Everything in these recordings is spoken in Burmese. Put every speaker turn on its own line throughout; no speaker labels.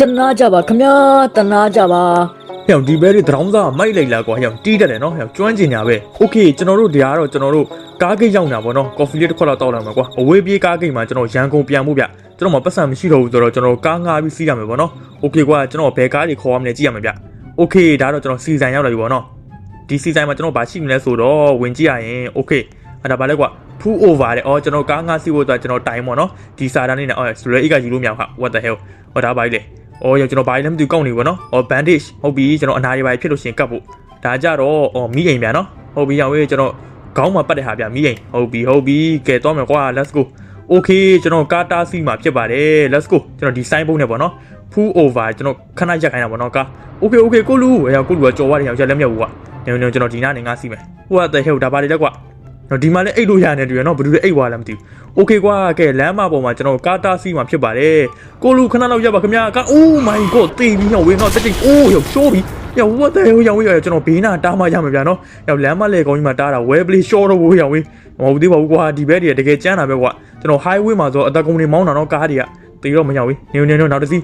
တနာကြပါခမညာတနာကြပါ
ဟဲ့ဒီဘဲတွေတရောင်းစားမိုက်လိုက်လာကွာဟဲ့တီးတတ်တယ်နော်ဟဲ့ကျွမ်းကျင်ညာပဲโอเคကျွန်တော်တို့တရားတော့ကျွန်တော်တို့ကားဂိတ်ရောက်နေတာဗောနော်ကော်ဖီလေးတစ်ခွက်လောက်တောက်လာမှာကွာအဝေးပြေးကားဂိတ်မှာကျွန်တော်ရန်ကုန်ပြန်မှုဗျကျွန်တော်မှပတ်စံမရှိတော့ဘူးဆိုတော့ကျွန်တော်ကားငှားပြီးစီးရမယ်ဗောနော်โอเคကွာကျွန်တော်ဘယ်ကားတွေခေါ်ရမလဲကြည့်ရမယ်ဗျโอเคဒါတော့ကျွန်တော်စီဆိုင်ရောက်လာပြီဗောနော်ဒီစီဆိုင်မှာကျွန်တော်ဗာရှိမလဲဆိုတော့ဝင်ကြည့်ရရင်โอเคအဲ့ဒါဗာလဲကွာ full over တဲ့အော်ကျွန်တော်ကားငှားစီးဖို့အတွက်ကျွန်တော်တိုင်ဗောနော်ဒီစာတန်းလေးနဲ့အော်ဆိုရဲအိတ်ကယူလို့မရဘူးဟာ what the hell ဟောဒါပါလေ ။ အော်ရကျွန်တော်ဘာလဲမသိဘူးကောက်နေဘောနော်။အော် bandage ဟုတ်ပြီကျွန်တော်အနာတွေပါဖြစ်လို့ရှရင်ကတ်ဖို့။ဒါကြတော့အော်မိအိမ်ဗျာနော်။ဟုတ်ပြီရောင်ဝေးကျွန်တော်ခေါင်းမှာပတ်တဲ့ဟာဗျာမိအိမ်။ဟုတ်ပြီဟုတ်ပြီကဲတော့မယ်ကွာ let's go ။ Okay ကျွန်တော်ကာတာစီမှာဖြစ်ပါတယ် let's go ကျွန်တော်ဒီ sign ပုံးနဲ့ပေါ့နော်။ full over ကျွန်တော်ခဏရက်ခိုင်းတာပေါ့နော်ကာ။ Okay okay ကိုလူအရာကိုလူကကြော်သွားတယ်ရောင်ရက်လက်မြတ်ဘူးကွာ။နေနေကျွန်တော်ဒီနားနေငါစီမယ်။ဟိုကတဲ့ဟဲ့ဒါပါလေတက်ကွာ။ နော်ဒီမှာလည်းအိတ်လို့ရတယ်တူရနော်ဘယ်သူလဲအိတ်သွားလားမသိဘူး။ Okay ကွာကဲလမ်းမပေါ်မှာကျွန်တော်ကာတာစီမှာဖြစ်ပါတယ်။ကိုလူခဏလောက်ရက်ပါခင်ဗျာက Oh my god တေးပြီးတော့ဝင်းတော့တက်တိတ်အိုးရောရှိုးပြီးရော what the hell ရောင်ဝေးရကျွန်တော်ဘေးနာတားမှရမှာဗျာနော်။ရောလမ်းမလဲကောင်းကြီးမှာတားတာ well play short တော့ဘူးရောင်ဝေးမဟုတ်သေးပါဘူးကွာဒီဘက်တွေကတကယ်ကျန်းတာပဲကွာကျွန်တော် highway မှာဆိုအသက်ကုန်းတွေမောင်းတာတော့ကားတွေကတေးတော့မရောက်ဝေးနေနေတော့နောက်တစ်စီး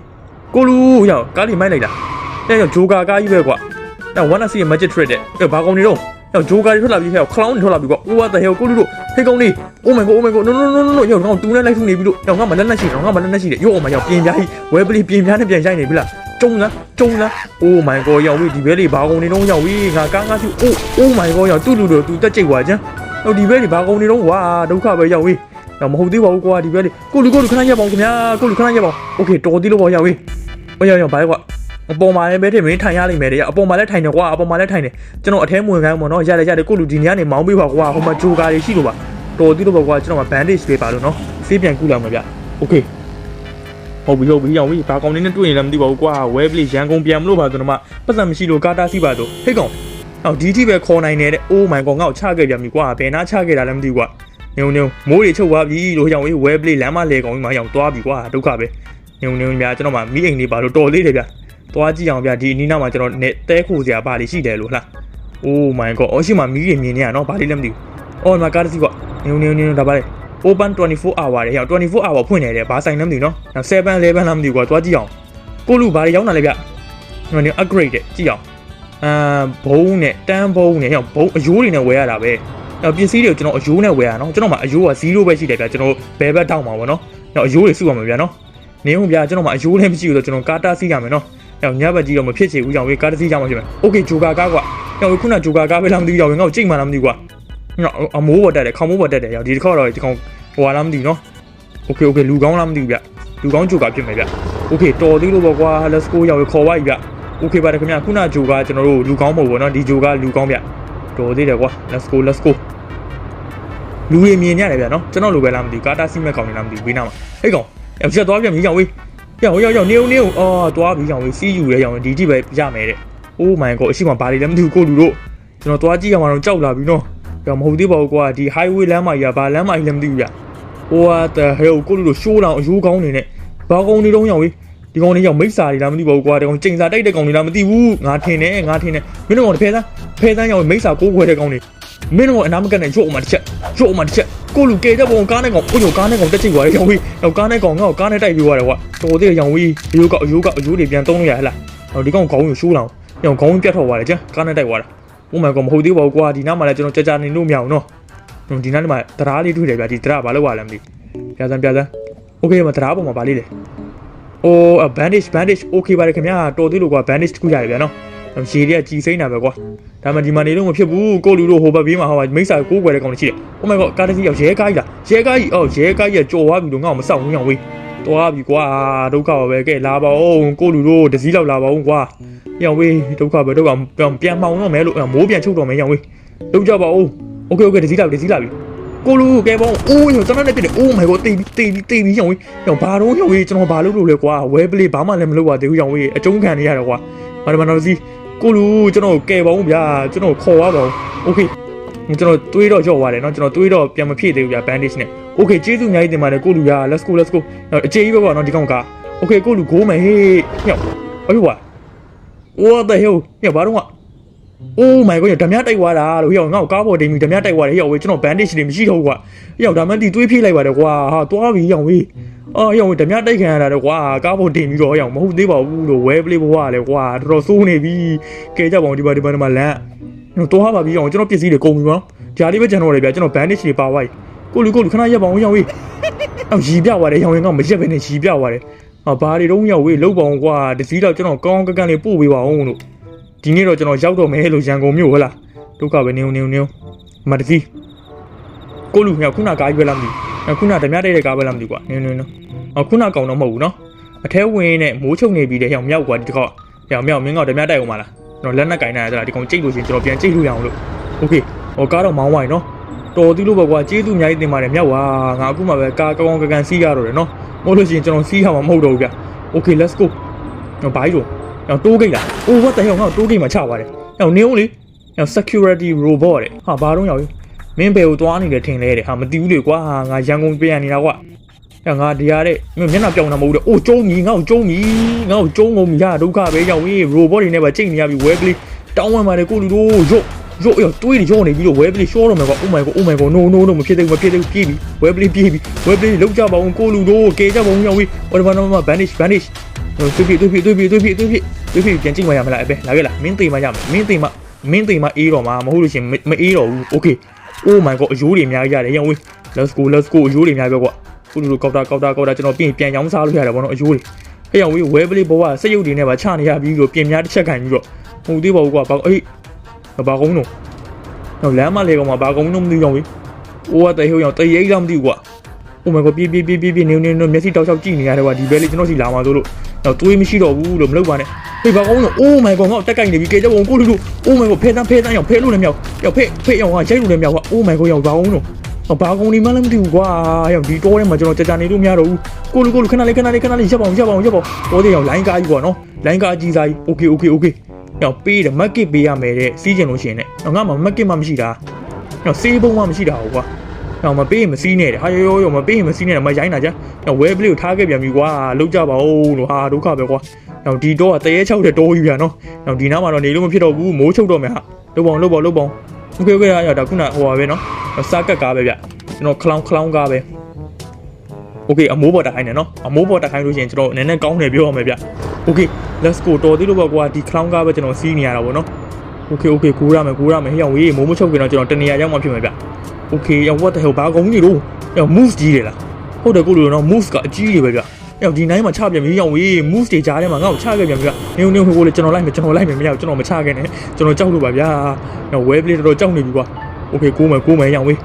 ကိုလူရောကားတွေမိုက်လိုက်တာ။အဲရောဂျိုကာကားကြီးပဲကွာ။အဲ wanna see a magic trick တဲ့။အဲဘာကောင်နေတော့ ယောက်ဂျိုကာတွေထွက်လာပြီးဟဲ့ခလောင်းတွေထွက်လာပြီးကွာ။ what the hell ကိုလူတို့ဟေးကောင်လေး oh my god oh my god no no no no no ယောက်ငါတူနဲ့လိုက်ထုနေပြီလို့ယောက်ငါမလက်နဲ့ရှိတယ်ငါမလက်နဲ့ရှိတယ်ယောက်အမယောက်ပြင်ပြားကြီးဝဲပလီပြင်ပြားနဲ့ပြန်ရိုက်နေပြီလားကျုံလားကျုံလား oh my god ယောက်ဝေးဒီဘဲလေးဘာကောင်နေတော့ယောက်ဝေးငါကားငါစီ oh oh my god ယောက်တူလူတို့တူတက်ကြိတ်ွာချမ်းယောက်ဒီဘဲလေးဘာကောင်နေတော့ဝါဒုက္ခပဲယောက်ဝေးယောက်မဟုတ်သေးပါဘူးကွာဒီဘဲလေးကိုလူကိုလူခဏရက်ပါဦးခင်ဗျာကိုလူခဏရက်ပါဦး okay တော်သေးလို့ပေါ့ယောက်ဝေးဟိုယောက်ယောက်ဘာလဲကွာ အပေါ်မှာလည်းပဲထင်မင်းထိုင်ရလိမ့်မယ်တဲ့အပေါ်မှာလည်းထိုင်တယ်ကွာအပေါ်မှာလည်းထိုင်တယ်ကျွန်တော်အထဲမဝင်ခိုင်းပါတော့ရတယ်ရတယ်ကိုလူဒီနေရာနေမောင်းပေးပါကွာဟိုမှာဂျိုကာတွေရှိလို့ပါတော်သေးလို့ပါကွာကျွန်တော်က bandage ပေးပါလို့နော်ဆေးပြန်ကုလာမှာဗျ okay ဟုတ်ပြီဟုတ်ပြီအောင်ပြီဘာကောင်နေနဲ့တွေ့ရင်လည်းမသိပါဘူးကွာဝဲပလီရန်ကုန်ပြန်မလို့ပါကျွန်တော်မှပတ်စံမရှိလို့ကာတာစီပါတော့ဟေ့ကောင်ဟောဒီတိပဲခေါ်နိုင်နေတဲ့ oh my god ငါ့ကိုချခဲ့ပြန်ပြီကွာဘယ်နာချခဲ့တာလည်းမသိဘူးကွာညုံညုံမိုးတွေချုပ်သွားပြီလို့ကြောင်ဝေးဝဲပလီလမ်းမလဲကောင်ကြီးမှရောင်သွားပြီကွာဒုက္ခပဲညုံညုံများကျွန်တော်မှမိအိမ်လေးပါလို့တော်လေးတယ်ဗျ သွားကြည့်အောင်ဗျဒီအနီးနားမှာကျွန်တော်နဲ့တဲခိုစရာပါလိရှိတယ်လို့ဟလား oh my god အော်ရှိမှမီးတွေမြင်နေရနော်ဘာလေးလည်းမသိဘူးအော်မကားတစ်စီးကွာညုံညုံညုံဒါပါလေ open 24 hour တဲ့ဟော24 hour ဖွင့်နေတယ်ဘာဆိုင်လည်းမသိဘူးနော်နောက်7 11လားမသိဘူးကွာသွားကြည့်အောင်ကိုလူဘာတွေရောက်လာလဲဗျဟိုနေ upgrade တဲ့ကြည့်အောင်အာဘုံနဲ့တန်းဘုံနဲ့ဟောဘုံအယိုးတွေနဲ့ဝယ်ရတာပဲနောက်ပစ္စည်းတွေကိုကျွန်တော်အယိုးနဲ့ဝယ်ရအောင်ကျွန်တော်မှအယိုးက0ပဲရှိတယ်ဗျကျွန်တော်ဘယ်ဘက်တောက်မှာပေါ့နော်နောက်အယိုးတွေစုရမှာဗျာနော်နေဟုတ်ဗျာကျွန်တော်မှအယိုးလည်းမရှိဘူးဆိုကျွန်တော်ကာတာစီးရမယ်နော် နောက်ညဘက်ကြီးတော့မဖြစ်ချင်ဘူးကြောင့်ဝေးကာတာစီးကြမှာဖြစ်မယ်โอเคဂျိုကာကားကွာနောက်ခုနဂျိုကာကားပဲလားမသိဘူးကြောင့်ဝေးငါ့ကိုကြိတ်မှလားမသိဘူးကွာနောက်အမိုးပေါ်တက်တယ်ခေါင်းမိုးပေါ်တက်တယ်ရောက်ဒီတစ်ခေါက်တော့ဒီကောင်ဟိုဟာလားမသိဘူးနော် โอเคโอเคလူကောင်းလားမသိဘူးဗျလူကောင်းဂျိုကာဖြစ်မယ်ဗျโอเคတော်သေးလို့ပေါ့ကွာ let's go ရောက်ရခေါ်ပါပြီဗျโอเคပါတယ်ခင်ဗျခုနဂျိုကာကျွန်တော်တို့လူကောင်းမဟုတ်ဘူးเนาะဒီဂျိုကာလူကောင်းဗျတော်သေးတယ်ကွာ let's go let's go လူတွေမြင်ရတယ်ဗျเนาะကျွန်တော်လိုပဲလားမသိဘူးကာတာစီမက်ကောင်နေလားမသိဘူးဘေးနားမှာဟဲ့ကောင်ရောက်ချက်သွားပြန်ပြီရောက်ဝေး ကြောက်ရောက်ရောက်နေုံနေုံအော်သွားပြီးရောင်လေးစီးယူရဲရောင်ဒီကြည့်ပဲရမယ်တဲ့ Oh my god အရှိမဘာတွေလဲမသိဘူးကိုလူတို့ကျွန်တော်သွားကြည့်ရမှာတော့ကြောက်လာပြီနော်ကြောက်မဟုတ်သေးပါဘူးကွာဒီ highway လမ်းမကြီးကဘာလမ်းမကြီးလဲမသိဘူးဗျ What the hell ကိုလူတို့ရှိုးလောင်အယိုးကောင်းနေနဲ့ဘာကောင်တွေတုံးရောင်လေးဒီကောင်တွေရောက်မိစ္ဆာတွေလားမသိပါဘူးကွာဒီကောင်ချိန်စာတိုက်တဲ့ကောင်တွေလားမသိဘူးငါထင်တယ်ငါထင်တယ်မင်းတို့ကောင်တစ်ဖဲသားဖဲသားရောက်မိစ္ဆာကိုးခွဲတဲ့ကောင်တွေ မင်းတို့ကအနာမကနဲ့ရုပ်အမတစ်ချက်ရုပ်အမတစ်ချက်ကိုလူကေတဲ့ဘုံကားနဲ့ကောင်အိုးရောကားနဲ့ကောင်တက်ချိတ်သွားတယ်ရောက်ဝေးရောက်ကားနဲ့ကောင်ငါ့ကိုကားနဲ့တိုက်ပြီးသွားတယ်ကွာတော်သေးရောင်ဝေးအယိုးကအယိုးကအယိုးတွေပြန်သုံးလို့ရဟလားဟောဒီကောင်ခေါင်းကိုရှိုးလောင်ရောင်ခေါင်းပြတ်ထွက်သွားတယ်ကျန်ကားနဲ့တိုက်သွားတာ oh my god မဟုတ်သေးပါဘူးကွာဒီနားမှာလည်းကျွန်တော်ကြာကြာနေလို့မရအောင်နော်ဒီနားမှာတရားလေးတွေ့တယ်ဗျာဒီတရားဘာလို့ဝါလဲမသိဘူး ပြစမ်းပြစမ်းโอเคမတရားပုံမှာဗာလေးလေအိုး bandage bandage okay ပါတယ်ခင်ဗျာတော်သေးလို့ကွာ bandage တခုရတယ်ဗျာနော်ရေတွေကကြည်စိမ့်တာပဲကွာ ဒါမှဒီမှာနေလို့မဖြစ်ဘူးကိုလူတို့ဟိုဘက်ဘေးမှာဟောမိစ္ဆာကိုးကွယ်တဲ့ကောင်တွေရှိတယ် oh my god ကားတစ်စီးရောက်ရဲကားကြီးလားရဲကားကြီးအော်ရဲကားကြီးကကြော်သွားပြီလို့ငါ့ကိုမစောင့်ဘူးညောင်ဝေးတွားပြီကွာဒုက္ခပါပဲကဲလာပါဦးကိုလူတို့တစ်စီးလောက်လာပါဦးကွာညောင်ဝေးဒုက္ခပဲဒုက္ခပြန်ပြန်မှောင်တော့မယ်လို့မိုးပြန်ချုပ်တော့မယ်ညောင်ဝေးလုံးကြပါဦး okay okay တစ်စီးလောက်တစ်စီးလောက်ပြီကိုလူကဲပေါ့အိုးကျွန်တော်လည်းပြတယ် oh my god တေးပြီးတေးပြီးတေးပြီးရောင်ဝေးရောင်ဘာတော့ရောင်ဝေးကျွန်တော်ဘာလုပ်လို့လဲကွာဝဲပလေးဘာမှလည်းမလုပ်ပါသေးဘူးရောင်ဝေးအကျုံးခံနေရတော့ကွာဘာလို့မနော်စီ ကိုလူကျွန်တော်ကဲပါဦးဗျာကျွန်တော်ခေါ်ပါပါဦး okay ကျွန်တော်တွေးတော့ကြော့သွားတယ်เนาะကျွန်တော်တွေးတော့ပြန်မဖြည့်သေးဘူးဗျာ bandage နဲ့ okay ကျေးဇူးအများကြီးတင်ပါတယ်ကိုလူဗျာ let's go let's go အခြေကြီးပဲပေါ့เนาะဒီကောင်က okay ကိုလူဂိုးမယ်ဟေးညောက်အေးကွာ what the hell ညောက်ဘာတော့ Oh my god ဓမြတိုက်သွားတာလို့ဟိအောင်ငါ့ကိုကားပေါ်တင်ပြီးဓမြတိုက်သွားတယ်ဟိအောင်ဝေးကျွန်တော် bandage တွေမရှိတော့ဘူးကွာဟိအောင်ဒါမှန်တီတွေးပြေးလိုက်ပါတယ်ကွာဟာသွားပြီဟိအောင်ဝေး အော်ရောင်ဓမြတိုက်ခံရတာတော့ကွာကားပေါ်တင်ပြီးတော့ရောင်မဟုတ်သေးပါဘူးလို့ဝဲပလေးဘဝလဲကွာတော်တော်စိုးနေပြီကဲကြပါအောင်ဒီပါဒီပါဒီမှာလမ်းတော့တော့ပါပြီအောင်ကျွန်တော်ပစ္စည်းတွေကုန်ပြီနော်ဂျာလေးပဲကျွန်တော်လေဗျာကျွန်တော် bandage တွေပါသွားပြီကိုလူကိုလူခဏရက်ပါအောင်ရောင်ဝေးအော်ရီပြသွားတယ်ရောင်ရင်ကမရက်ပဲနဲ့ရီပြသွားတယ်ဟာဘာတွေတော့ရောင်ဝေးလောက်ပါအောင်ကွာတစည်းတော့ကျွန်တော်ကောင်းကကန်လေးပို့ပေးပါအောင်လို့ဒီနေ့တော့ကျွန်တော်ရောက်တော့မယ်လို့ရန်ကုန်မြို့ဟုတ်လားဒုက္ခပဲနေုံနေုံနေုံမတစည်းကိုလူမြောက်ခုနကားကြီးပဲလားမသိဘူး ခုနဓမြတိုက်တဲ့ကားပဲလားမသိဘူးကွာနေုံနေုံနော် အခုနကောင်တော့မဟုတ်ဘူးနော်အထဲဝင်နဲ့မိုးချုပ်နေပြီတဲ့ဟောင်မြောက်ကွာဒီတစ်ခေါက်ဟောင်မြောက်မင်းကဓမြတိုက်အောင်မလားကျွန်တော်လက်နဲ့ကင်နိုင်ရတာဒီကောင်ကြိတ်လို့ရှင်ကျွန်တော်ပြန်ကြိတ်လို့ရအောင်လို့โอเคဟောကားတော့မောင်းဝိုင်းနော်တော်သေးလို့ပဲကွာကျေးဇူးအများကြီးတင်ပါတယ်မြောက်ပါငါအခုမှပဲကားကောင်းကောင်းကန်ကန်စီးရတော့တယ်နော်မဟုတ်လို့ရှိရင်ကျွန်တော်စီးရမှာမဟုတ်တော့ဘူးဗျโอเค let's go ကျွန်တော်ဘိုင်းလို့ဟောတိုးဂိတ်လားအိုး what the hell ငါတိုးဂိတ်မှာချပါတယ်ဟောနေဦးလေဟော security robot တဲ့ဟာဘာတော့ရောက် မင်းဘယ်ကိုသွားနေတယ်ထင်လဲတဲ့ဟာမသိဘူးလေကွာငါရန်ကုန်ပြန်နေတာကွာ။ငါဒီရတဲ့မျက်နှာပြောင်းတာမဟုတ်ဘူး။အိုးကျုံးကြီးငါ့ကိုကျုံးကြီးငါ့ကိုကျုံးကုန်ပြီရဒုက္ခပဲရောက်ဝေး robot တွေနဲ့ပါချိန်နေရပြီဝဲပလီတောင်းဝမ်းပါတယ်ကိုလူတို့ရုတ်ရုတ်ရတွေးနေရုံနေပြီးတော့ဝဲပလီရှောတော့မယ်ကွာ oh my god oh my god no no no မဖြစ်သေးဘူးမဖြစ်သေးဘူးပြေးပြီဝဲပလီပြေးပြီဝဲပလီလောက်ကြပါအောင်ကိုလူတို့ကဲကြပါအောင်ရောက်ဝေးဟိုဒီမှာတော့ vanish vanish သူဖြစ်သူဖြစ်သူဖြစ်သူဖြစ်သူဖြစ်သူဖြစ်ပြန်ကြည့်မရမလားအပဲလာခဲ့လားမင်းသိမရမယ်မင်းသိမမင်းသိမအေးတော့မှာမဟုတ်လို့ရှင်မအေးတော့ဘူး okay oh my god အယိုးတွေအများကြီးရတယ်ရောက်ဝေး let's go let's go အယိုးတွေအများပဲကွာခုလိုကောက်တာကောက်တာကောက်တာကျွန်တော်ပြင်ပြန်ရောင်းစားလို့ရတယ်ဗောနော်အယိုးတွေအဲ့ရောက်ဝေးဝဲပလေးဘဝစက်ရုပ်တွေနဲ့ပါချနေရပြီးတော့ပြင်များတစ်ချက်ခံပြီးတော့မဟုတ်သေးပါဘူးကွာဘာအေးဘာကုန်းတော့တော့လမ်းမလေးကောင်မှာဘာကုန်းတော့မသိတော့ဝေးအိုးကတဟိုးရောက်တရိပ်တော့မသိဘူးကွာ Oh my god ပြေးပြေးပြေးပြေးပြေးနေနေနေမျက်စိတောက်ချောက်ကြည့်နေရတယ်ကွာဒီဘဲလေးကျွန်တော်စီလာမှာဆိုလို့ တော့တွေးမရှိတော့ဘူးလို့မလုပ်ပါနဲ့ဖေးဘာကောင်းလို့ Oh my god ငါ့တက်ကင်နေပြီကေကြဘုံကိုလူလူ Oh my god ဖဲတန်းဖဲတန်းရောက်ဖဲလို့လည်းမြောက်ရောက်ဖဲဖဲရောက်ဟာရိုက်လို့လည်းမြောက်ကွာ Oh my god ရောက်ဘာကောင်းလို့။ဘာကုန်ဒီမှလည်းမသိဘူးကွာ။ရောက်ဒီတိုးထဲမှာကျွန်တော်ကြာကြာနေလို့မရတော့ဘူး။ကိုလူကိုလူခဏလေးခဏလေးခဏလေးရပ်ပါအောင်ရပ်ပါအောင်ရပ်ပါအောင်။တိုးတဲ့ရောက်လိုင်းကားကြီးကွာနော်။လိုင်းကားကြီးစားကြီး။ Okay okay okay ။ရောက်ပေးတယ်မက်ကစ်ပေးရမယ်တဲ့စီးကျင်လို့ရှိရင်လည်းငါမှမက်ကစ်မှမရှိတာ။ရောက်စေးပုံမှမရှိတာဟုတ်ကွာ။ ။တော့မပေးရင်မစီးနဲ့တဲ့။ဟာရောရောရောမပေးရင်မစီးနဲ့မရိုင်းတာကြာ။တော့ဝဲပလေးကိုထားခဲ့ပြန်ပြီကွာ။လောက်ကြပါဦးလို့ဟာဒုက္ခပဲကွာ။တော့ဒီတော့တရေချောက်တဲ့တိုးကြီးပြန်နော်။တော့ဒီနောက်မှာတော့နေလို့မဖြစ်တော့ဘူးမိုးချုပ်တော့မယ်ဟာ။လုပ်ပေါင်းလုပ်ပေါင်းလုပ်ပေါင်း။ Okay okay ရရဒါခုနဟိုပါပဲနော်။စာကတ်ကားပဲဗျ။ကျွန်တော်ခလောင်းခလောင်းကားပဲ။ Okay အမိုးပေါ်တက်ခိုင်းတယ်နော်။အမိုးပေါ်တက်ခိုင်းလို့ရှိရင်ကျွန်တော်နည်းနည်းကောင်းတယ်ပြောရမယ်ဗျ။ Okay let's go တော်သေးလို့ပေါ့ကွာဒီခလောင်းကားပဲကျွန်တော်စီးနေရတာပေါ့နော်။ Okay okay ကိုရမယ်ကိုရမယ်ဟိအောင်ဝေးမိုးမချုပ်ခင်တော့ကျွန်တော်တနေရာရောက်မှဖြစ်မယ်ဗျ။ Okay ရ what the hell ဘာကုန်ကြီးလို့ရ move ကြီးတယ်လားဟုတ်တယ်ကိုလူတော့ move ကအကြီးကြီးပဲဗျအဲ့ဒီနိုင်မှာချပြန်ပြီရောင်ဝေး move တွေကြားထဲမှာငါ့ကိုချခဲ့ပြန်ပြီနင်းနင်းဟိုကိုလေကျွန်တော်လိုက်မယ်ကျွန်တော်လိုက်မယ်မရဘူးကျွန်တော်မချခဲ့နဲ့ကျွန်တော်ကြောက်လို့ပါဗျာနော် web play တော်တော်ကြောက်နေပြီကွာ okay ကိုမယ်ကိုမယ်ရောင်ဝေး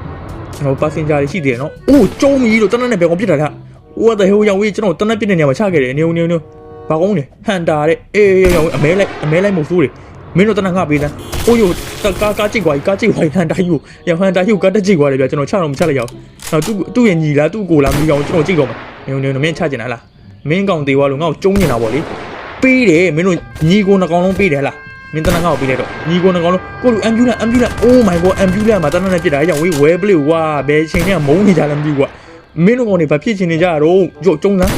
ကျွန်တော် passenger တွေရှိသေးတယ်နော်အိုးကျုံးမကြီးလို့တနက်နဲ့ပဲကောင်ပြစ်တာဗျ what the hell ရောင်ဝေးကျွန်တော်တနက်ပြစ်တဲ့နေရာမှာချခဲ့တယ်နင်းနင်းနင်းဘာကောင်းလဲဟန်တာတဲ့အေးရောင်ဝေးအမဲလိုက်အမဲလိုက်မို့ဆိုးတယ် မင်းတို့တနက်ငါပေးတယ်။အိုးယိုကားကားကြိတ်ကွာကားကြိတ်ကွာဟန်တာယူရောင်ဟန်တာယူကားတက်ကြိတ်ကွာလေဗျာကျွန်တော်ချတော့မချလိုက်ရအောင်။နော်သူသူ့ရဲ့ညီလားသူ့ကိုလားမသိအောင်ကျွန်တော်ကြိတ်တော့မယ်။နေဦးနေဦးမင်းချကျင်လား။မင်းကောင်သေးွားလို့ငါ့ကိုကျုံးနေတာပေါ့လေ။ပေးတယ်မင်းတို့ညီကိုနှကောင်လုံးပေးတယ်ဟလား။မင်းတနက်ငါ့ကိုပေးလိုက်တော့ညီကိုနှကောင်လုံးကိုလူ ambulance ambulance oh my god ambulance မှာတနက်နဲ့ပြစ်တာကြောင့်ဝေးဝဲပလေးကွာဘယ်ချိန်နဲ့မုန်းနေကြလဲမသိဘူးကွာမင်းတို့ကောင်တွေဘာဖြစ်ချင်နေကြတော့ကြော့ကျုံလား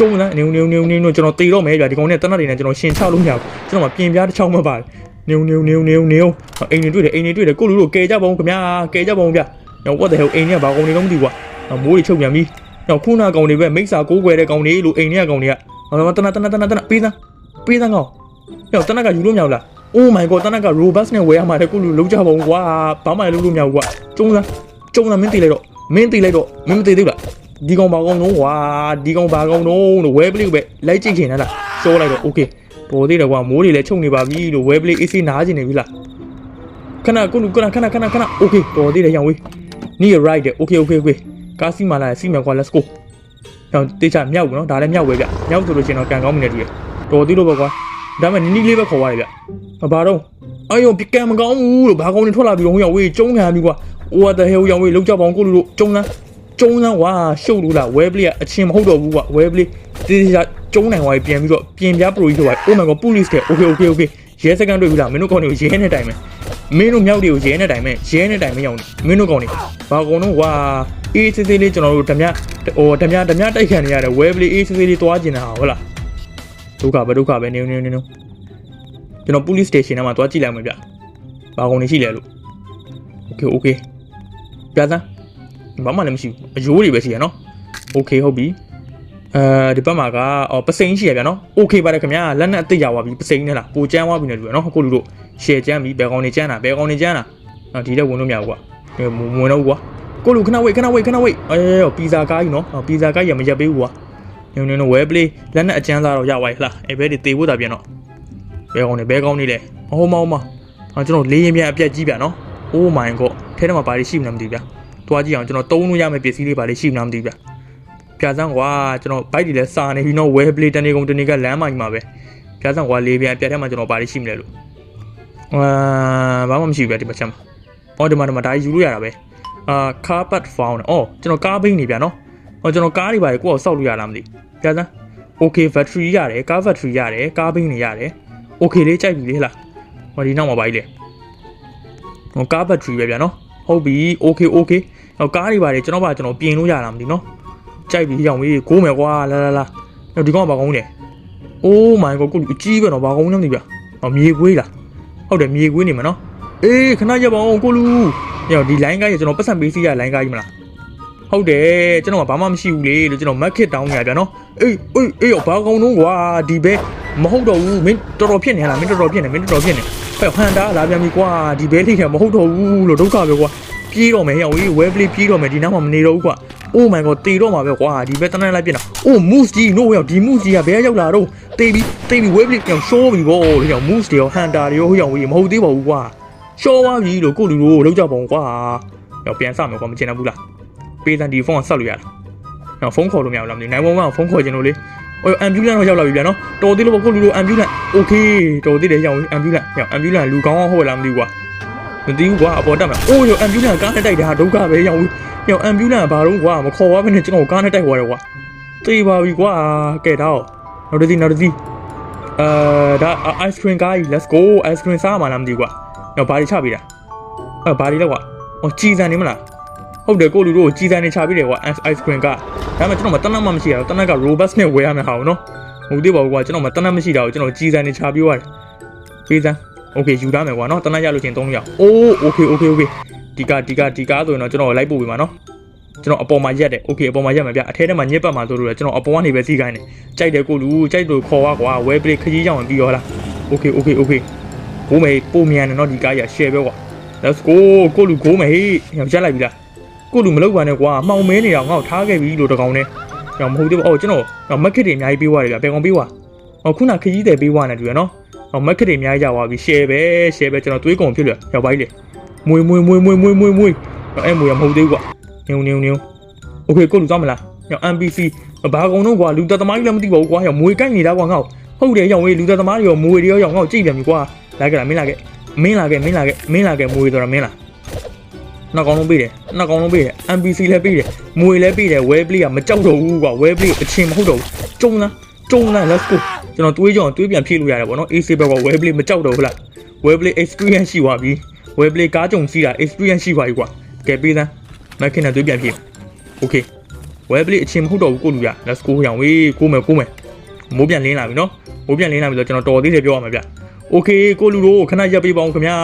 ကျုံလားနေနေနေနေနေကျွန်တော်တေတော့မယ်ဗျာဒီကောင်နဲ့တနက်တွေနဲ့ကျွန်တော်ရှင်ချလို့မရဘူးကျွန်တော်မှပြင်ပြားတစ်ချောင်းမပါတယ်နေနေနေနေနေအိမ်နေတွေ့တယ်အိမ်နေတွေ့တယ်ကိုလူတို့ကဲကြပါဦးခင်ဗျာကဲကြပါဦးဗျာတော့ what the hell အိမ်နဲ့ဘာကောင်တွေတော့မသိဘူးကွာမိုးတွေချုပ်ပြန်ပြီတော့ခုနကောင်တွေပဲမိစ္ဆာကိုးကွယ်တဲ့ကောင်တွေလို့အိမ်နဲ့ကောင်တွေကဟောတနက်တနက်တနက်တနက်ပေးသားပေးသားကောင်ဟောတနက်ကယူလို့မရဘူးလား Oh my god တနက်က robust နဲ့ဝယ်ရမှာတဲ့ကိုလူလုံးကြပါဦးကွာဘာမှလုံးလို့မရဘူးကွာကျုံးလားကျုံးလားမင်းတီးလိုက်တော့မင်းတီးလိုက်တော့မင်းမတီးသေးဘူးလား ဒီကောင်ဘာကောင်လုံးကွာဒီကောင်ဘာကောင်လုံးလို့ဝဲပလေးပဲလိုက်ကြည့်ချင်တယ်လားရှောလိုက်တော့ okay ပေါ်သေးတယ်ကွာမိုးတွေလည်းချုပ်နေပါပြီလို့ဝဲပလေး AC နားချင်နေပြီလားခဏကိုလူခဏခဏခဏခဏ okay တော်သေးတယ်ရောင်ဝေးနီး right တယ် okay okay okay ကားစီမာလာစီမြန်ကွာ let's go တော့တေချာမြောက်ဘူးနော်ဒါလည်းမြောက်ပဲဗျမြောက်ဆိုလို့ရှိရင်တော့ကန်ကောင်းမိနေတူရတော်သေးလို့ပဲကွာဒါမှနီးနီးလေးပဲခေါ်ရတယ်ဗျဘာတော့အယောပြကံမကောင်းဘူးလို့ဘာကောင်းနေထွက်လာပြီးတော့ဟိုရောက်ဝေးကျုံးခံပြီကွာ။ what the hell ရောက်ဝေးလောက်ကြပါအောင်ကိုလူတို့ကျုံးလန်း ကျုံးလန်းဝါရှုပ်လို့လား web play ကအချင်းမဟုတ်တော့ဘူးကွာ web play တေးချာကျုံးနိုင်သွားပြီပြန်ပြီးတော့ပြင်ပြ pro ကြီးဆိုပါ oh my god police တဲ့ okay okay okay ရဲစကန်တွေ့ပြီလားမင်းတို့ကောင်းတွေကိုရဲနဲ့တိုင်မယ်မင်းတို့မြောက်တွေကိုရဲနဲ့တိုင်မယ်ရဲနဲ့တိုင်မရောက်နေမင်းတို့ကောင်းတွေဘာကောင်းတော့ဝါအေးစစ်စစ်လေးကျွန်တော်တို့ဓမြဟိုဓမြဓမြတိုက်ခံနေရတယ် web play အေးစစ်စစ်လေးတွားကျင်တာဟုတ်လားဒုက္ခပဲဒုက္ခပဲနေနေနေနေကျွန်တော် police station ထဲမှာသွားကြည့်လိုက်မယ်ဗျ။ဘာကုန်နေရှိလဲလို့။ Okay okay ။ပြသန်း ဘာမှလည်းမရှိဘူး။အယိုးတွေပဲရှိရနော်။ Okay ဟုတ်ပြီ အဲဒီဘက်မှာကအော်ပစိန်ရှိရဗျာနော်โอเคပါတယ်ခင်ဗျာလက်နဲ့အစ်စ်ရပါပြီပစိန်နဲ့လားပိုကျန်းသွားပြီနဲ့တူရနော်ကိုလူတို့ရှယ်ကျန်းပြီဘယ်ကောင်နေကျန်းတာဘယ်ကောင်နေကျန်းတာအော်ဒီတော့ဝင်လို့မရဘူးကွာအဲမဝင်တော့ဘူးကွာကိုလူခဏဝိတ်ခဏဝိတ်ခဏဝိတ်အဲပီဇာကားကြီးနော်အော်ပီဇာကားကြီးမရက်ပေးဘူးကွာနင်နင်ဝဲပလေးလက်နဲ့အကျန်းသားတော့ရပါရဲ့လားအဲဘဲတွေတေဖို့တာပြန်တော့ဘယ်ကောင်နေဘယ်ကောင်နေလဲဟောမဟောမအော်ကျွန်တော်လေးရင်ပြန်အပြက်ကြီးဗျာနော် Oh my god ထဲထဲမှာဘာတွေရှိမလဲမသိဘူးဗျာ တွားကြည့်အောင်ကျွန်တော်တုံးလို့ရမယ့်ပစ္စည်းလေးဘာတွေရှိမလဲမသိဘူးဗျာပြာစမ်းကွာကျွန်တော်ဘိုက်တွေလည်းစာနေပြီနော်ဝဲပလေးတနေကုန်တနေကလမ်းမိုင်မှာပဲပြာစမ်းကွာလေးပြန်ပြတ်ထဲမှာကျွန်တော်ဘာတွေရှိမလဲလို့အာဘာမှမရှိဘူးဗျဒီမှာချက်မှာအော်ဒီမှာဒီမှာဒါယူလို့ရတာပဲအာ carpet found အော်ကျွန်တော်ကားဘိန်းနေဗျာနော်အော်ကျွန်တော်ကားတွေဘာတွေကိုယ့်အောင်စောက်လို့ရလားမသိပြာစမ်း okay battery ရတယ်ကား battery ရတယ်ကားဘိန်းနေရတယ် okay လေးကြိုက်ပြီလေဟလားဟောဒီနောက်မှာဘာကြီးလဲဟောကား battery ပဲဗျာနော်ဟုတ်ပြီ okay okay ဟောကားတွေဘာတွေကျွန်တော်ဘာကျွန်တော်ပြင်လို့ရလားမသိနော်ကြိုက်ပြီးရောင်ပြီးကိုးမယ်ကွာလာလာလာတော့ဒီကောင်ကဘာကောင်းလဲအိုးမိုင်ကိုကိုအကြီးပဲတော့ဘာကောင်းလဲမသိဗျဟောမြေကွေးလားဟုတ်တယ်မြေကွေးနေမှာနော်အေးခဏရပ်ပါအောင်ကိုလူရောဒီ line ကားရကျွန်တော်ပတ်စံပေးစီရ line ကားကြီးမလားဟုတ်တယ်ကျွန်တော်ကဘာမှမရှိဘူးလေလို့ကျွန်တော် market တောင်းနေရပြန်နော်အေးအေးအေးဘာကောင်းတော့ကွာဒီပဲမဟုတ်တော့ဘူးမင်းတော်တော်ဖြစ်နေလားမင်းတော်တော်ဖြစ်နေမင်းတော်တော်ဖြစ်နေဟဲ့ဟန်တာလာပြန်ပြီကွာဒီဘဲလေးကမဟုတ်တော့ဘူးလို့ဒုက္ခပဲကွာ ပြေးတော့မယ်ဟဲ့ဝေး web play ပြေးတော့မယ်ဒီနောက်မှမနေတော့ဘူးကွာ Oh my god တေတော့မှာပဲကွာဒီဘက်တနက်လိုက်ပြင်တာ Oh moose ကြီး no ရောက်ဒီ moose ကြီးကဘယ်ရောက်လာတော့တေပြီးတေပြီး web link ကြောင် show ပြီဗောဒီကြောင် moose တွေရော hunter တွေရောဟိုရောက်ဝေးမဟုတ်သေးပါဘူးကွာ show ပါပြီလို့ကိုလူတို့လောက်ကြပါအောင်ကွာရောက်ပြန်စမယ်ကွာမကျင်တော့ဘူးလားပေးစံဒီဖုန်းကဆက်လို့ရလားနော်ဖုန်းခေါ်လို့မရဘူးလားမသိဘူး911ကဖုန်းခေါ်ခြင်းလို့လေဟို ambulance တော့ရောက်လာပြီဗျာနော်တော်သေးလို့ပေါ့ကိုလူတို့ ambulance okay တော်သေးတယ်ရောက် ambulance ရောက် ambulance လူကောင်းအောင်ဟုတ်လားမသိဘူးကွာ မသိဘူးကွာအပေါ်တက်မှာအိုးရော ambulance ကားနဲ့တိုက်တာဒုက္ခပဲရောက်ညောင်အမ်ဘူလန်ဘာလို့ကွာမခေါ်ပါဘဲနဲ့ကျွန်တော်ကားနဲ့တိုက်သွားတယ်ကွာသေပါပြီကွာကဲတော့နောက်တစ်စီနောက်တစ်စီအဲဒါ ice cream ကားကြီး let's go ice cream စားမှာလားမသိဘူးကွာတော့ဘာတွေချပေးတာအဲဘာတွေလဲကွာဟောကြီးစံနေမလားဟုတ်တယ်ကိုလူတို့ကြီးစံနေချပေးတယ်ကွာ ice cream ကဒါပေမဲ့ကျွန်တော်မတနတ်မှမရှိရဘူးတနတ်က robust နဲ့ဝယ်ရမယ်ဟာနော်ဟုတ်သေးပါဘူးကွာကျွန်တော်မတနတ်မရှိတာကိုကျွန်တော်ကြီးစံနေချပေးရတယ်ပေးစမ်း okay ယူသားမယ်ကွာနော်တနတ်ရလို့ချင်း3ရောက်အိုး okay okay okay ဒီကဒီကဒီကားဆိုရင်တော့ကျွန်တော်လိုက်ပို့ပေးမှာနော်ကျွန်တော်အပေါ်မှာရက်တယ်โอเคအပေါ်မှာရက်မှာဗျအထဲထဲမှာညက်ပတ်မှာဆိုလို့ကျွန်တော်အပေါ်ကနေပဲစီးခိုင်းတယ်ကြိုက်တယ်ကိုလူကြိုက်လို့ခေါ်ပါကွာဝဲပလေးခကြီးကြောင်ပြီးရောလားโอเคโอเคโอเคကိုမေပို့မြန်တယ်နော်ဒီကားရ share ပဲကွာ let's go ကိုလူကိုမေဟေးရက်လိုက်ပြီလားကိုလူမလုပ်ပါနဲ့ကွာမှောင်မဲနေတော့ငါ့ကိုထားခဲ့ပြီလို့တကောင်နဲ့ကျွန်တော်မဟုတ်သေးဘူးအော်ကျွန်တော်မက်ကစ်တွေအများကြီးပေးသွားတယ်ဗျဘယ်ကောင်ပေးသွားဟောခုနခကြီးတယ်ပေးသွားနေတူရနော် အောင်မက်ခတွေအများကြီးရပါပြီ share ပဲ share ပဲကျွန်တော်သွေးကုန်ဖြစ်လွယ်ရောက်ပါလေမွေမွေမွေမွေမွေမွေမွေအဲ့မွေရမဟုတ်သေးဘူးကွာနင်းနင်းနင်း okay ကိုလူသွားမလားရော MPC ဘာကုံတော့ကွာလူသက်သမားကြီးလည်းမသိပါဘူးကွာရောမွေကိုက်နေတာကွာငါ့ဟုတ်တယ်ရောင်ဝေးလူသက်သမားတွေရောမွေတွေရောရောငါ့ကြိတ်ပြန်ပြီကွာလာကြတာမင်းလာခဲ့မင်းလာခဲ့မင်းလာခဲ့မင်းလာခဲ့မွေဆိုတာမင်းလာနှစ်ကောင်လုံးပေးတယ်နှစ်ကောင်လုံးပေးတယ် MPC လည်းပေးတယ်မွေလည်းပေးတယ် web play ကမကြောက်တော့ဘူးကွာ web play အချင်းမဟုတ်တော့ဘူးကျုံလားကျုံလား let's go ကျွန်တော်တွေးကြောင်တွေးပြန်ဖြည့်လို့ရတယ်ပေါ့နော် AC ဘက်က web play မကြောက်တော့ဘူးလား web play experience ရှိသွားပြီ web play ကားကြုံစီးတာ experience ရှိသွားပြီကွာကဲပေးသမ်းမခင်နဲ့တွေးပြန်ဖြည့် okay web play အချင်းမဟုတ်တော့ဘူးကိုလူရ let's go ရောင်ဝေးကိုမယ်ကိုမယ်မိုးပြန်လင်းလာပြီနော်မိုးပြန်လင်းလာပြီဆိုတော့ကျွန်တော်တော်သေးတယ်ပြောရမှာဗျ okay ကိုလူတို့ခဏရပ်ပေးပါဦးခင်ဗျာ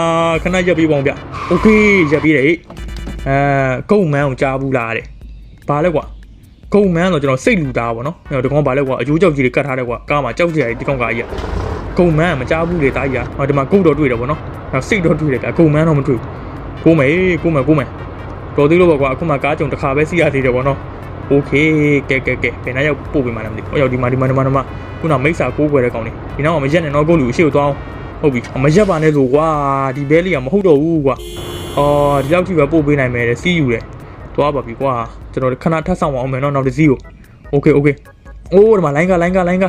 ခဏရပ်ပေးပါဦးဗျ okay ရပ်ပေးတယ်ဟေးအဲကုတ်မန်းကိုကြားဘူးလားတဲ့ဘာလဲကွာ ကုတ်မန်းတော့ကျွန်တော်စိတ်လူသားပါနော်ဟိုဒီကောင်ဘာလဲကွာအကျိုးကြောက်ကြီးတွေကတ်ထားတယ်ကွာကားမှာကြောက်ကြရည်ဒီကောင်ကားကြီးကကုတ်မန်းကမကြားဘူးလေတားကြီးကဟောဒီမှာကုတ်တော့တွေ့တယ်ဗောနော် နောက်စိတ်တော့တွေ့တယ်ဗျာကုန်မန်းတော့မတွေ့ဘူးကိုမယ်ကိုမယ်ကိုမယ်တော်သေးလို့ပေါ့ကွာအခုမှကားကြုံတစ်ခါပဲစီးရသေးတယ်ပေါ့နော်โอเคကဲကဲကဲဘယ်နှရောက်ပို့ပေးမှလည်းမသိဘူးဟောရောက်ဒီမှာဒီမှာဒီမှာဒီမှာခုနမိတ်စာကိုးကွယ်တဲ့ကောင်လေးဒီနောက်မှာမရက်နဲ့တော့ကိုလူအရှိကိုသွားအောင်ဟုတ်ပြီမရက်ပါနဲ့ဆိုကွာဒီဘဲလေးကမဟုတ်တော့ဘူးကွာအော်ဒီလောက်ထိပဲပို့ပေးနိုင်မယ်တဲ့စီးယူတယ် သွားပါပြီကွာကျွန်တော်ခဏထပ်ဆောင်အောင်မယ်နော်နောက်တစ်စီးကိုโอเคโอเคအိုးဒီမှာလိုင်းကလိုင်းကလိုင်းက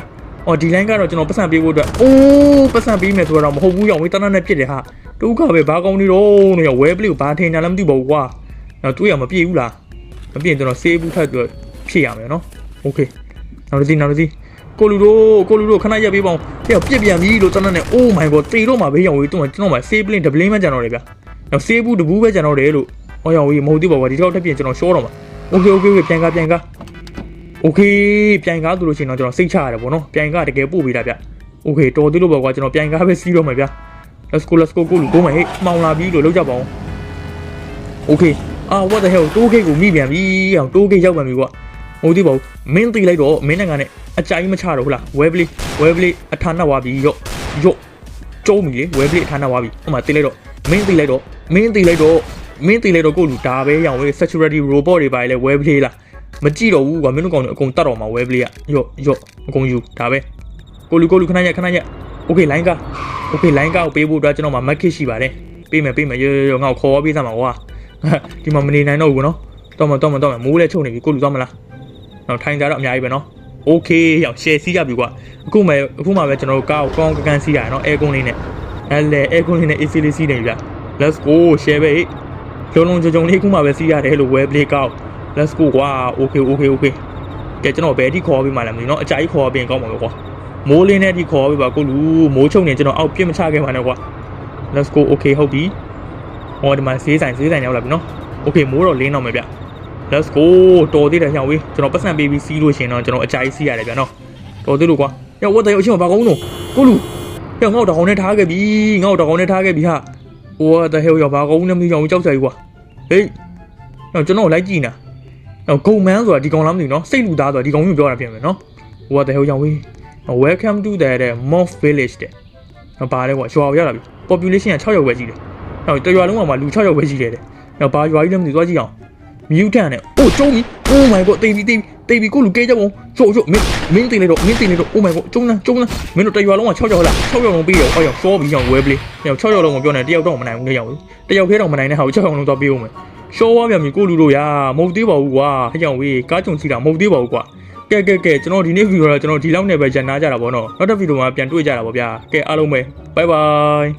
အော်ဒီလိုင်းကတော့ကျွန်တော်ပတ်စံပေးဖို့အတွက်အိုးပတ်စံပေးမယ်ဆိုတော့မဟုတ်ဘူးရောင်ဝေးတန်းတန်းနဲ့ပြစ်တယ်ဟာ ဒုက္ခပဲဘာကောင်းနေတော့နေဝဲပလေးကိုဘာထင်တာလည်းမသိပါဘူးကွာတော့တွေးရမပြေဘူးလားမပြေရင်ကျွန်တော်ဆေးဘူးထပ်ပြီးဖြည့်ရမယ်နော်โอเคနောက်တစ်စီနောက်တစ်စီကိုလူတို့ကိုလူတို့ခဏရက်ပေးပါဦးဟဲ့ပြစ်ပြန်ပြီလို့တနက်နဲ့ Oh my god တေတော့မှာဘေးရောင်ဝေးတော့ကျွန်တော်မှာဆေးပလင်းဒပလင်းပဲကြံတော့တယ်ဗျာနောက်ဆေးဘူးတဘူးပဲကြံတော့တယ်လို့ ဟောရောင်ဝေးမဟုတ်သေးပါဘူးဒီတော့တက်ပြင်ကျွန်တော်ရှောတော့မှာโอเคโอเคโอเคပြန်ကားပြန်ကားโอเคပြန်ကားသူလို့ရှိရင်တော့ကျွန်တော်စိတ်ချရတယ်ပေါ့နော်ပြန်ကားတကယ်ပို့ပေးတာဗျโอเคတော်သေးလို့ပေါ့ကွာကျွန်တော်ပြန်ကားပဲစီးတော့မှာဗျာ let's go let's go ကိုလူကိုမဟေးမှောင်လာပြီလို့လောက်ကြပါအောင် okay အာ what the hell တိုးဂိတ်ကိုမိပြန်ပြီအောင်တိုးဂိတ်ရောက်ပြန်ပြီကွာ မဟုတ်သေးပါဘူးမင်းသိလိုက်တော့မင်းနိုင်ငံနဲ့အကြိုက်မချတော့ဘူးလားဝဲပလေးဝဲပလေးအထာနဲ့ဝါပြီရော့ရော့ကျုံးပြီလေဝဲပလေးအထာနဲ့ဝါပြီဟိုမှာသိလိုက်တော့မင်းသိလိုက်တော့မင်းသိလိုက်တော့ မင်းသိလိုက်တော့ကိုလူဒါပဲရောင်ဝဲ security robot တွေပါလေဝဲပလေးလားမကြည့်တော့ဘူးကွာမင်းတို့ကောင်တွေအကုန်တတ်တော့မှာဝဲပလေးကရော့ရော့အကုန်ယူဒါပဲကိုလူကိုလူခဏရက်ခဏရက် okay line က okay line ကကိုပေးဖို့အတွက်ကျွန်တော်မှာ market ရှိပါတယ်ပေးမယ်ပေးမယ်ရောရောငါ့ကိုခေါ်ပေးစမ်းပါကွာဒီမှာမနေနိုင်တော့ဘူးနော်တော့မတော့မတော့မိုးလည်းချုံနေပြီကိုလူသွားမလားနော်ထိုင်ကြတော့အများကြီးပဲနော် okay ရောက် share စီးကြပြီကွာအခုမှအခုမှပဲကျွန်တော်တို့ကားကိုကောင်းကကန်စီးရနော် air con လေးနဲ့အဲ့လေ air con လေးနဲ့ AC လေးစီးနေပြီဗျ let's go share ပဲ လုံးလုံးကြုံကြုံလေးအခုမှပဲစီးရတယ်လို့ web play ကောက် let's go ကွာ okay okay okay ကဲကျွန်တော်ဘယ်အထိခေါ်ပေးမှလဲမသိနော်အကြိုက်ခေါ်ပေးရင်ကောင်းမှာပဲကွာမိုးလင်းတဲ့အထိခေါ်ပေးပါကိုလူမိုးချုံနေကျွန်တော်အောက်ပြစ်မချခဲ့ပါနဲ့ကွာ let's go okay ဟုတ်ပြီဟောဒီမှာဈေးဆိုင်ဈေးဆိုင်ရောက်လာပြီနော် okay မိုးတော့လင်းတော့မယ်ဗျ let's go တော်သေးတယ်ဟောင်ဝေးကျွန်တော်ပတ်စံပေးပြီးစီးလို့ရှင်တော့ကျွန်တော်အကြိုက်စီးရတယ်ဗျနော်တော်သေးလို့ကွာရောက်ဝတ်တယ်ရောက်အချင်းမပါကောင်းတော့ကိုလူရောက်ငေါ့တောင်နဲ့ထားခဲ့ပြီငေါ့တောင်နဲ့ထားခဲ့ပြီဟာ what the hell ရောက်ပါကောင်းနဲ့မကြောင်ကြောက်ကြပြီကွာ ဟေးတော့ကျွန်တော်လိုက်ကြည့်နေတော့ဂုံမန်းဆိုတာဒီကောင်လားမသိဘူးနော်စိတ်လူသားဆိုတာဒီကောင်မျိုးပြောတာဖြစ်မယ်နော် what the hell ရောက်ဝေး welcome to the the moth village တဲ့။နော်ပါတယ်ကွာရွာကိုရောက်လာပြီ။ population က6ယောက်ပဲရှိတယ်။နောက်တရွာလုံးမှာလူ6ယောက်ပဲရှိတယ်တဲ့။နောက်ဘာရွာကြီးလဲမသိသွားကြည့်အောင်။ mutant နဲ့အိုးကျုံးပြီ။ oh my god တေးပြီတေးပြီတေးပြီကိုလူကဲကြပုံ။ ချို့ချို့မင်းမင်းတင်နေတော့မင်းတင်နေတော့ oh my god ကျုံးလားကျုံးလားမင်းတို့တရွာလုံးက6ယောက်လား6ယောက်လုံးပြီးရောဟောရောက်စောပြီးအောင်ဝဲပလေး။နောက်6ယောက်လုံးကိုပြောနေတယောက်တော့မနိုင်ဘူးလေရောက်။တယောက်ခဲတော့မနိုင်တဲ့ဟာကို6ယောက်လုံးတော့ပြေးဦးမယ်။ရှောဝါပြန်ပြီကိုလူတို့ရာမဟုတ်သေးပါဘူးကွာ။ဟဲ့ကြောင့်ဝေးကားကြုံစီတာမဟုတ်သေးပါဘူးကွာ။ကဲကဲကဲကျွန်တော်ဒီနေ့ဗီဒီယိုတော့ကျွန်တော်ဒီလောက်နဲ့ပဲဂျန်နာကြတာပေါ့နော်နောက်တစ်ဗီဒီယိုမှာပြန်တွေ့ကြတာပေါ့ဗျာကဲအားလုံးပဲဘိုင်ဘိုင်